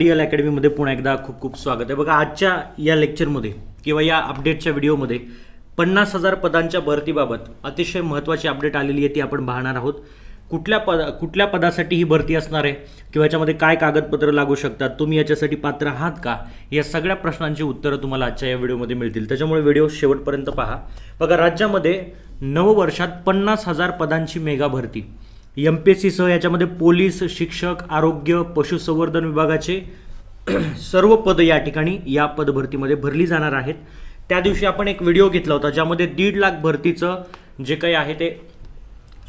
Real अकॅडमीमध्ये पुन्हा एकदा खूप खूप स्वागत आहे. बघा आजच्या या लेक्चरमध्ये किंवा या अपडेटच्या व्हिडिओमध्ये पन्नास हजार पदांच्या भरतीबाबत अतिशय महत्त्वाची अपडेट आलेली आहे ती आपण पाहणार आहोत. कुठल्या पद कुठल्या पदासाठी ही भरती असणार आहे किंवा याच्यामध्ये काय कागदपत्र लागू शकतात तुम्ही याच्यासाठी पात्र आहात का? या सगळ्या प्रश्नांची उत्तरं तुम्हाला आजच्या या व्हिडिओमध्ये मिळतील. त्याच्यामुळे व्हिडिओ शेवटपर्यंत पहा. बघा राज्यामध्ये नववर्षात पन्नास हजार पदांची मेगा भरती. एम पी एस सीसह याच्यामध्ये पोलीस शिक्षक आरोग्य पशुसंवर्धन विभागाचे सर्व पद या ठिकाणी या पदभरतीमध्ये भरली जाणार आहेत. त्या दिवशी आपण एक व्हिडिओ घेतला होता ज्यामध्ये दीड लाख भरतीचं जे काही आहे ते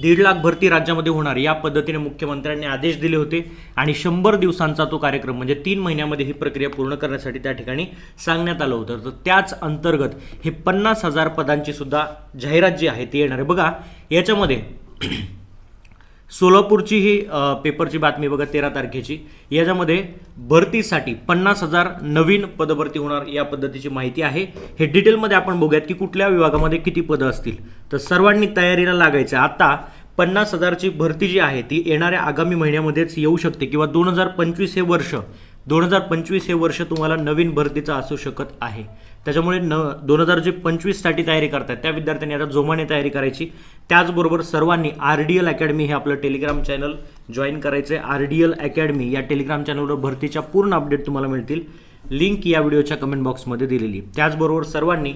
दीड लाख भरती राज्यामध्ये होणार. या पद्धतीने मुख्यमंत्र्यांनी आदेश दिले होते आणि शंभर दिवसांचा तो कार्यक्रम म्हणजे तीन महिन्यामध्ये ही प्रक्रिया पूर्ण करण्यासाठी त्या ठिकाणी सांगण्यात आलं होतं. तर त्याच अंतर्गत हे पन्नास हजार पदांची सुद्धा जाहिरात जी आहे ती येणार आहे. बघा याच्यामध्ये सोलापूरची ही पेपरची बातमी बघा तेरा तारखेची. याच्यामध्ये भरतीसाठी पन्नास हजार नवीन पदभरती होणार या पद्धतीची माहिती आहे. हे डिटेलमध्ये आपण बघूयात की कुठल्या विभागामध्ये किती पदं असतील. तर सर्वांनी तयारीला लागायचं. आता पन्नास हजारची भरती जी आहे ती येणाऱ्या आगामी महिन्यामध्येच येऊ शकते किंवा दोन हजार पंचवीस हे वर्ष दोन हजार पंचवीस हे वर्ष तुम्हाला नवीन भरतीचं असू शकत आहे. त्याच्यामुळे न दोन हजार जे पंचवीससाठी तयारी करतात त्या विद्यार्थ्यांनी आता जोमाने तयारी करायची. त्याचबरोबर सर्वांनी आर डी एल अकॅडमी हे आपलं टेलिग्राम चॅनल जॉईन करायचं आहे आर डी एल अकॅडमी या टेलिग्राम चॅनलवर भरतीच्या पूर्ण अपडेट तुम्हाला मिळतील. लिंक या व्हिडिओच्या कमेंट बॉक्समध्ये दिलेली. त्याचबरोबर सर्वांनी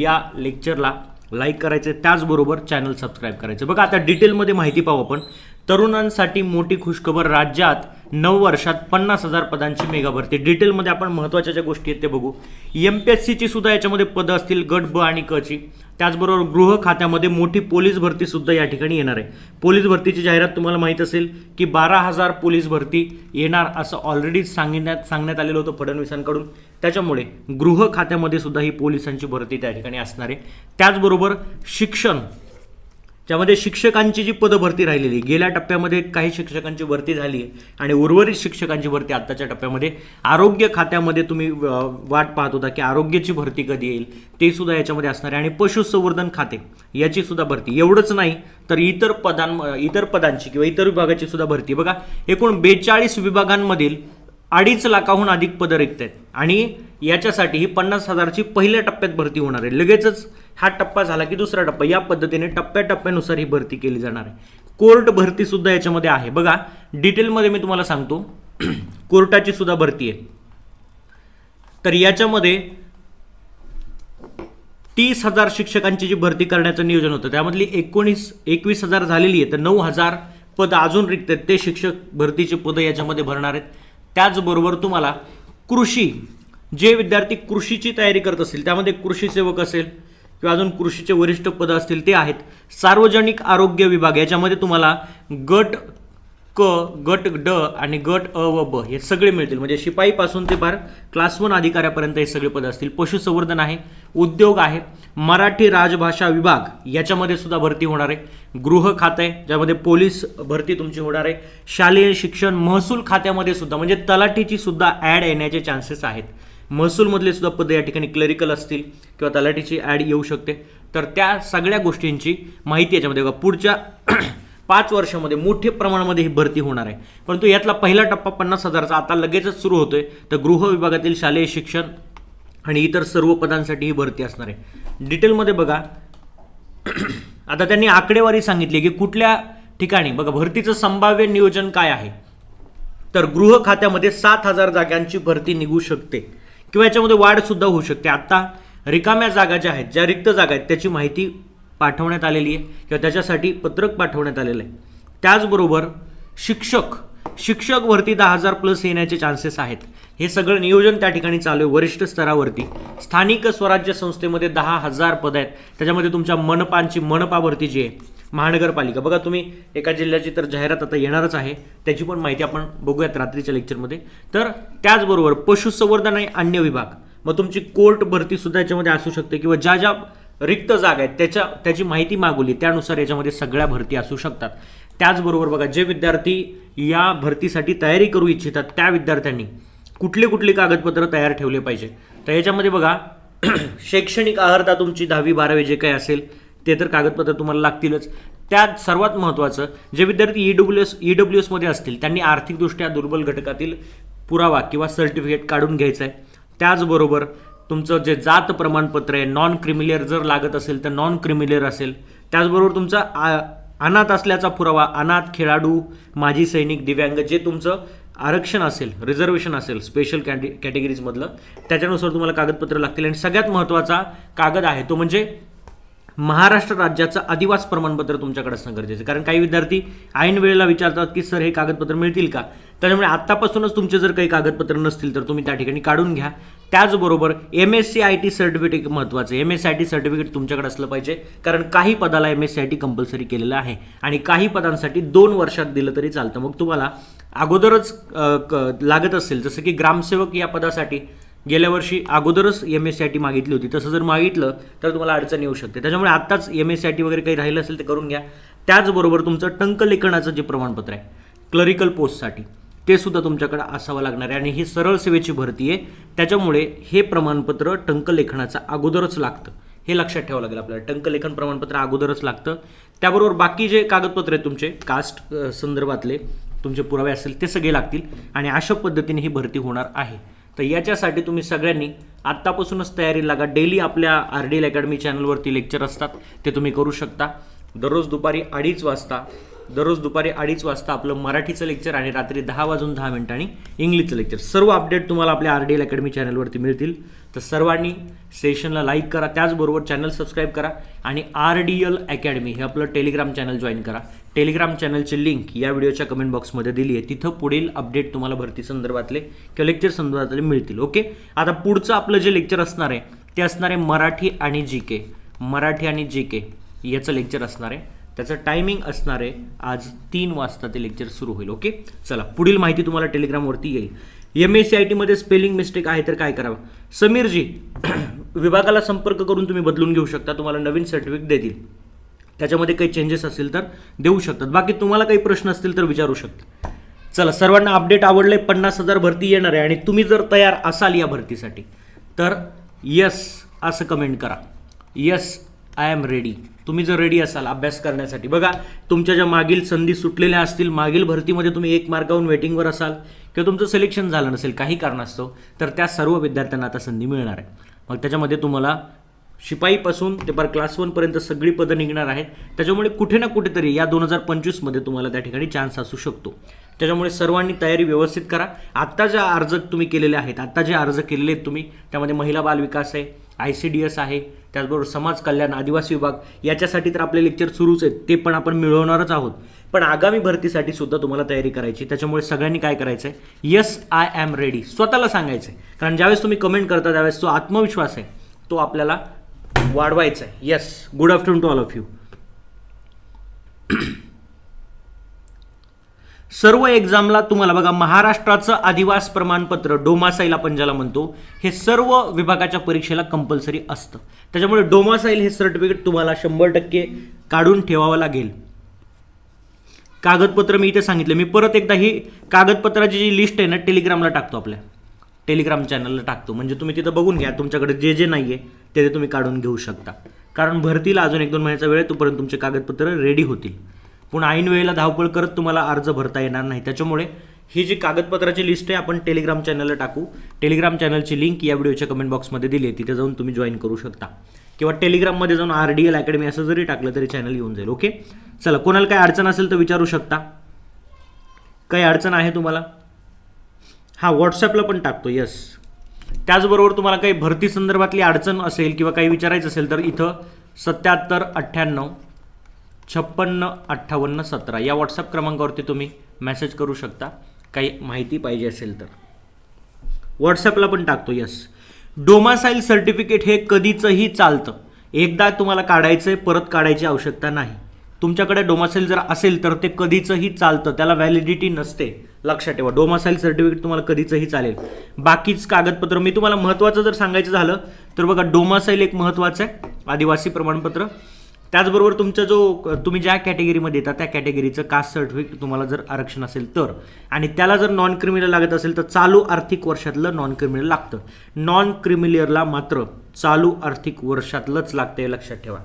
या लेक्चरला लाईक करायचे त्याचबरोबर चॅनल सबस्क्राईब करायचं बघा आता डिटेलमध्ये माहिती पाहू आपण. तरुणांसाठी मोठी खुशखबर. राज्यात नऊ वर्षात पन्नास हजार पदांची मेगा भरती. डिटेलमध्ये आपण महत्त्वाच्या ज्या गोष्टी आहेत ते बघू. एम पी एस सीची सुद्धा याच्यामध्ये पदं असतील गट ब आणि क ची. त्याचबरोबर गृह खात्यामध्ये मोठी पोलीस भरती सुद्धा या ठिकाणी येणार आहे. पोलीस भरतीची जाहिरात तुम्हाला माहीत असेल की बारा हजार पोलीस भरती येणार असं ऑलरेडी सांगण्यात सांगण्यात आलेलं होतं फडणवीसांकडून. त्याच्यामुळे गृह खात्यामध्ये सुद्धा ही पोलिसांची भरती त्या ठिकाणी असणार आहे. त्याचबरोबर शिक्षण. ज्यामध्ये शिक्षकांची जी पदभरती राहिलेली गेल्या टप्प्यामध्ये काही शिक्षकांची भरती झाली आहे आणि उर्वरित शिक्षकांची भरती आत्ताच्या टप्प्यामध्ये. आरोग्य खात्यामध्ये तुम्ही वाट पाहत होता की आरोग्याची भरती कधी येईल ते सुद्धा याच्यामध्ये असणार आहे. आणि पशुसंवर्धन खाते याची सुद्धा भरती. एवढंच नाही तर इतर पदां इतर पदांची किंवा इतर विभागाची सुद्धा भरती. बघा एकूण बेचाळीस विभागांमधील अडीच लाखाहून अधिक पदं रिक्त आहेत. आणि याच्यासाठी ही पन्नास हजारची पहिल्या टप्प्यात भरती होणार आहे. लगेचच हा टप्पा झाला की दुसरा टप्पा. या पद्धतीने टप्प्याटप्प्यानुसार ही भरती केली जाणार आहे. कोर्ट भरती सुद्धा याच्यामध्ये आहे. बघा डिटेलमध्ये मी तुम्हाला सांगतो. कोर्टाची सुद्धा भरती आहे. तर याच्यामध्ये तीस हजार शिक्षकांची जी भरती करण्याचं नियोजन होतं त्यामधली एकोणीस एकवीस हजार झालेली आहे तर नऊ हजार पद अजून रिक्त आहेत. ते शिक्षक भरतीची पदं याच्यामध्ये भरणार आहेत. त्याचबरोबर तुम्हाला कृषी जे विद्यार्थी कृषीची तयारी करत असतील त्यामध्ये कृषी सेवक असेल किंवा अजून कृषीचे वरिष्ठ पदं असतील ते आहेत. सार्वजनिक आरोग्य विभाग याच्यामध्ये तुम्हाला गट क गट ड आणि गट अ व ब हे सगळे मिळतील. म्हणजे शिपाईपासून ते फार क्लास वन अधिकाऱ्यापर्यंत हे सगळे पद असतील. पशुसंवर्धन आहे उद्योग आहे मराठी राजभाषा विभाग याच्यामध्ये सुद्धा भरती होणार आहे. गृह खातं आहे ज्यामध्ये पोलीस भरती तुमची होणार आहे. शालेय शिक्षण महसूल खात्यामध्ये सुद्धा म्हणजे तलाठीची सुद्धा ॲड येण्याचे चान्सेस आहेत. महसूलमधले सुद्धा पदं या ठिकाणी क्लरिकल असतील किंवा तलाठीची ॲड येऊ शकते. तर त्या सगळ्या गोष्टींची माहिती याच्यामध्ये बघा. पुढच्या पाच वर्षामध्ये मोठ्या प्रमाणामध्ये ही भरती होणार आहे. परंतु यातला पहिला टप्पा पन्नास हजारचा. आता लगेचच सुरू होतोय. तर गृह विभागातील शालेय शिक्षण आणि इतर सर्व पदांसाठी ही भरती असणार आहे. डिटेलमध्ये बघा. आता त्यांनी आकडेवारी सांगितली की कुठल्या ठिकाणी बघा भरतीचं संभाव्य नियोजन काय आहे? तर गृह खात्यामध्ये सात हजार जागांची भरती निघू शकते. किंवा याच्यामध्ये वाढसुद्धा होऊ शकते. आत्ता रिकाम्या जागा ज्या आहेत ज्या रिक्त जागा आहेत त्याची माहिती पाठवण्यात आलेली आहे किंवा त्याच्यासाठी पत्रक पाठवण्यात आलेलं आहे. त्याचबरोबर शिक्षक शिक्षक भरती दहा हजार प्लस येण्याचे चान्सेस आहेत. हे सगळं नियोजन त्या ठिकाणी चालू आहे वरिष्ठ स्तरावरती. स्थानिक स्वराज्य संस्थेमध्ये दहा हजार पद आहेत. त्याच्यामध्ये तुमच्या मनपांची मनपा भरती जी आहे महानगरपालिका. बघा तुम्ही एका जिल्ह्याची तर जाहिरात आता येणारच आहे. त्याची पण माहिती आपण बघूयात रात्रीच्या लेक्चरमध्ये तर त्याचबरोबर पशुसंवर्धन आणि अन्य विभाग. मग तुमची कोर्ट भरती सुद्धा याच्यामध्ये असू शकते किंवा ज्या ज्या रिक्त जागा आहेत त्याच्या त्याची माहिती मागवली त्यानुसार याच्यामध्ये सगळ्या भरती असू शकतात. त्याचबरोबर बघा जे विद्यार्थी या भरतीसाठी तयारी करू इच्छितात त्या विद्यार्थ्यांनी कुठले कुठले कागदपत्र तयार ठेवले पाहिजे. तर याच्यामध्ये बघा शैक्षणिक अर्हता तुमची दहावी बारावी जे काही असेल ते तर कागदपत्र तुम्हाला लागतीलच. त्यात सर्वात महत्त्वाचं जे विद्यार्थी E W S E W एसमध्ये असतील त्यांनी आर्थिकदृष्ट्या दुर्बल घटकातील पुरावा किंवा सर्टिफिकेट काढून घ्यायचं आहे त्याचबरोबर तुमचं जे जात प्रमाणपत्र आहे नॉन क्रिमिलियर जर लागत असेल तर नॉन क्रिमिलियर असेल. त्याचबरोबर तुमचा आ- अनाथ असल्याचा पुरावा अनाथ खेळाडू माजी सैनिक दिव्यांग जे तुमचं आरक्षण असेल रिझर्वेशन असेल स्पेशल कॅटे कॅटेगरीजमधलं त्याच्यानुसार तुम्हाला कागदपत्र लागतील. आणि सगळ्यात महत्त्वाचा कागद आहे तो म्हणजे महाराष्ट्र राज्याचं अधिवास प्रमाणपत्र तुमच्याकडे असणं गरजेचं आहे. कारण काही विद्यार्थी ऐन वेळेला विचारतात की सर हे कागदपत्र मिळतील का? त्याच्यामुळे आत्तापासूनच तुमचे जर काही कागदपत्र नसतील तर तुम्ही त्या ठिकाणी काढून घ्या. त्याचबरोबर M S C I T certificate महत्त्वाचं M S C I T certificate तुमच्याकडे असलं पाहिजे कारण काही पदाला M S C I T compulsory केलेलं आहे आणि काही पदांसाठी दोन वर्षात दिलं तरी चालतं. मग तुम्हाला अगोदरच क- लागत असेल जसं की ग्रामसेवक या पदासाठी गेल्या वर्षी अगोदरच M S C I T मागितली होती. तसं जर मागितलं तर तुम्हाला अडचण येऊ शकते. त्याच्यामुळे आत्ताच M S C I T वगैरे काही राहिलं असेल ते करून घ्या. त्याचबरोबर तुमचं टंकलेखनाचं जे प्रमाणपत्र आहे क्लरिकल पोस्टसाठी ते सुद्धा तुमच्याकडे असावं लागणार आहे. आणि ही सरळ सेवेची भरती आहे. त्याच्यामुळे हे प्रमाणपत्र टंकलेखनाचं अगोदरच लागतं. हे लक्षात ठेवावं लागेल आपल्याला. टंकलेखन प्रमाणपत्र अगोदरच लागतं. त्याबरोबर बाकी जे कागदपत्र आहेत तुमचे कास्ट संदर्भातले तुमचे पुरावे असतील ते सगळे लागतील. आणि अशा पद्धतीने ही भरती होणार आहे. तर याच्यासाठी तुम्ही सगळ्यांनी आत्तापासूनच तयारी लागा. डेली आपल्या आर डी एल अकॅडमी चॅनलवरती लेक्चर असतात. ते तुम्ही करू शकता. दररोज दुपारी अडीच वाजता दररोज दुपारी अडीच वाजता आपलं मराठीचं लेक्चर आणि रात्री दहा वाजून दहा मिनिटांनी इंग्लिशचं लेक्चर सर्व अपडेट तुम्हाला आपल्या आर डी एल अकॅडमी चॅनलवरती मिळतील. तर सर्वांनी सेशनला लाईक करा. त्याचबरोबर चॅनल सबस्क्राईब करा आणि आर डी एल अकॅडमी हे आपलं टेलिग्राम चॅनल जॉईन करा. टेलिग्राम चॅनलची लिंक या व्हिडिओच्या कमेंट बॉक्समध्ये दिली आहे. तिथं पुढील अपडेट तुम्हाला भरती संदर्भातले किंवा लेक्चर संदर्भातले मिळतील ओके आता पुढचं आपलं जे लेक्चर असणार आहे ते असणार आहे मराठी आणि जी के मराठी आणि जी के याचं लेक्चर असणार आहे. त्याचं टायमिंग असणार आहे आज तीन वाजता ते लेक्चर सुरू होईल ओके चला पुढील माहिती तुम्हाला टेलिग्रामवरती येईल. एम एस सी आय टीमध्ये स्पेलिंग मिस्टेक आहे तर काय करावं? समीरजी विभागाला संपर्क करून तुम्ही बदलून घेऊ शकता तुम्हाला नवीन सर्टिफिकेट देतील. त्याच्यामध्ये काही चेंजेस असतील तर देऊ शकतात. बाकी तुम्हाला काही प्रश्न असतील तर विचारू शकता. चला सर्वांना अपडेट आवडले पन्नास हजार भरती येणार आहे आणि तुम्ही जर तयार असाल या भरतीसाठी तर यस असं कमेंट करा. यस आय एम रेडी तुम्ही जर रेडी असाल अभ्यास करण्यासाठी. बघा तुमच्या ज्या मागील संधी सुटलेल्या असतील मागील भरतीमध्ये तुम्ही एक मार्काहून वेटिंगवर असाल किंवा तुमचं सिलेक्शन झालं नसेल काही कारणास्तव तर त्या सर्व विद्यार्थ्यांना आता संधी मिळणार आहे. मग त्याच्यामध्ये तुम्हाला शिपाईपासून ते बार क्लास वनपर्यंत सगळी पदं निघणार आहेत. त्याच्यामुळे कुठे ना कुठेतरी या दोन हजार पंचवीसमध्ये तुम्हाला त्या ठिकाणी चान्स असू शकतो. त्याच्यामुळे सर्वांनी तयारी व्यवस्थित करा. आत्ता ज्या अर्ज तुम्ही केलेले आहेत आत्ता जे अर्ज केलेले आहेत तुम्ही त्यामध्ये महिला बाल विकास आहे आय सी डी एस आहे त्याचबरोबर समाज कल्याण आदिवासी विभाग याच्यासाठी तर आपले लेक्चर सुरूच आहेत ते पण आपण मिळवणारच आहोत. पण आगामी भरतीसाठी सुद्धा तुम्हाला तयारी करायची त्याच्यामुळे सगळ्यांनी काय करायचं आहे यस आय ॲम रेडी स्वतःला सांगायचं आहे कारण ज्यावेळेस तुम्ही कमेंट करता त्यावेळेस तो आत्मविश्वास आहे. तो आपल्याला वाढवायचं आहे yes good afternoon to all of you सर्व एक्झामला तुम्हाला बघा महाराष्ट्राचं आदिवास प्रमाणपत्र डोमासाईल आपण ज्याला म्हणतो हे सर्व विभागाच्या परीक्षेला कंपल्सरी असतं. त्याच्यामुळे डोमासाईल हे सर्टिफिकेट तुम्हाला शंभर टक्के काढून ठेवावं लागेल. कागदपत्र मी इथे सांगितलं. मी परत एकदा ही कागदपत्राची जी लिस्ट आहे ना टेलिग्रामला टाकतो आपल्या. टेलिग्राम चॅनलला टाकतो. म्हणजे तुम्ही तिथं बघून घ्या. तुमच्याकडे जे जे नाही आहे ते ते तुम्ही काढून घेऊ शकता. कारण भरतीला अजून एक दोन महिन्याचा वेळ तोपर्यंत तुमचे कागदपत्र रेडी होतील. पुन्हा ऐन वेळेला धावपळ करत तुम्हाला अर्ज भरता येणार नाही. त्याच्यामुळे ही जी कागदपत्राची लिस्ट आहे आपण टेलिग्राम चॅनलला टाकू. टेलिग्राम चॅनलची लिंक या व्हिडिओच्या कमेंट बॉक्समध्ये दिली आहे. तिथे जाऊन तुम्ही जॉईन करू शकता. किंवा टेलिग्राममध्ये जाऊन आर डी एल अकॅडमी असं जरी टाकलं तरी चॅनल येऊन जाईल. ओके चला कोणाला काही अडचण असेल तर विचारू शकता. काही अडचण आहे तुम्हाला? हां व्हॉट्सॲपला पण टाकतो. येस त्याचबरोबर तुम्हाला काही भरती संदर्भातली अडचण असेल किंवा काही विचारायचं असेल तर इथं सत्याहत्तर अठ्ठ्याण्णव छप्पन्न अठ्ठावन्न सतरा या व्हॉट्सअप क्रमांकावरती तुम्ही मेसेज करू शकता. काही माहिती पाहिजे असेल तर. व्हॉट्सअपला पण टाकतो यस डोमासाईल सर्टिफिकेट हे कधीचंही चालतं. एकदा तुम्हाला काढायचं आहे परत काढायची आवश्यकता नाही. तुमच्याकडे डोमासाईल जर असेल तर ते कधीचंही चालतं त्याला व्हॅलिडिटी नसते. लक्षात ठेवा. डोमासाईल सर्टिफिकेट तुम्हाला कधीचंही चालेल. बाकीच कागदपत्र मी तुम्हाला महत्त्वाचं जर सांगायचं झालं तर बघा डोमासाईल एक महत्त्वाचं आहे आदिवासी प्रमाणपत्र. त्याचबरोबर तुमचा जो तुम्ही ज्या कॅटेगरीमध्ये येतात त्या कॅटेगरीचं कास्ट सर्टिफिकेट तुम्हाला जर आरक्षण असेल तर आणि त्याला जर नॉन क्रिमिनल लागत असेल तर चालू आर्थिक वर्षातलं नॉन क्रिमिनल लागतं. नॉन क्रिमिलियरला मात्र चालू आर्थिक वर्षातलंच लागतं हे लक्षात ठेवा.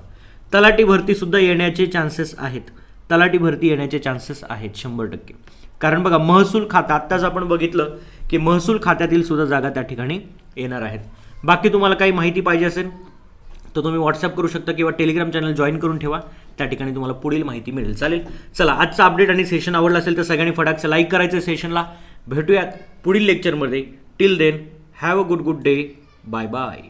तलाठी भरतीसुद्धा येण्याचे चान्सेस आहेत. तलाठी भरती येण्याचे चान्सेस आहेत शंभर टक्के. कारण बघा महसूल खातं आत्ताच आपण बघितलं की महसूल खात्यातील सुद्धा जागा त्या ठिकाणी येणार आहेत. बाकी तुम्हाला काही माहिती पाहिजे असेल तर तुम्ही व्हॉट्सअप करू शकता किंवा टेलिग्राम चॅनल जॉईन करून ठेवा. त्या ठिकाणी तुम्हाला पुढील माहिती मिळेल. चालेल? चला आजचा अपडेट आणि सेशन आवडला असेल तर सगळ्यांनी फटाकचं लाईक करायचं सेशनला भेटूयात पुढील लेक्चरमध्ये till then have a good good day bye bye